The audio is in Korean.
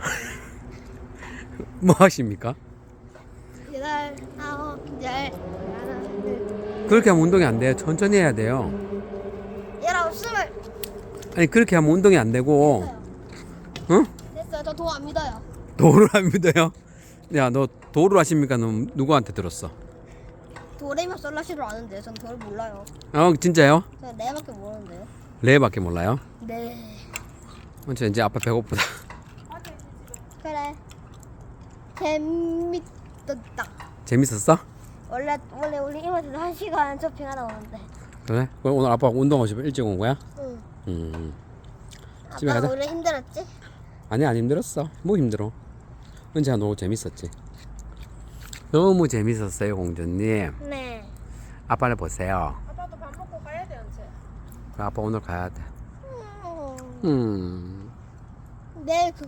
뭐 하십니까? 여덟, 아홉, 열, 하나, 둘, 그렇게 하면 운동이 안 돼요. 천천히 해야 돼요. 열아홉, 스물. 아니 그렇게 하면 운동이 안 되고, 응? 됐어요. 저 도안 믿어요. 도를 안 믿어요? 야, 너 도를 하십니까? 너 누구한테 들었어? 도레미 솔라시를 아는데요. 전 도를 몰라요. 어, 진짜요? 저는 네밖에 모르는데요. 레밖에 몰라요? 네. 어, 저 이제 아빠 배고프다. 그래. 재밌었다. 재밌었어? 원래 원래 우리 이모들 한 시간 쇼핑하러 오는데. 그래? 그럼 오늘 아빠 운동하고 싶어 일찍 온 거야? 응. 음. 집에 아빠 가자. 오늘 힘들었지? 아니 안 힘들었어. 뭐 힘들어? 은지야 너무 재밌었지? 너무 재밌었어요 공주님. 네. 아빠를 보세요. 아빠도 밥 먹고 가야 돼 언제? 아빠 오늘 가야 돼. 음. 음. 내일 그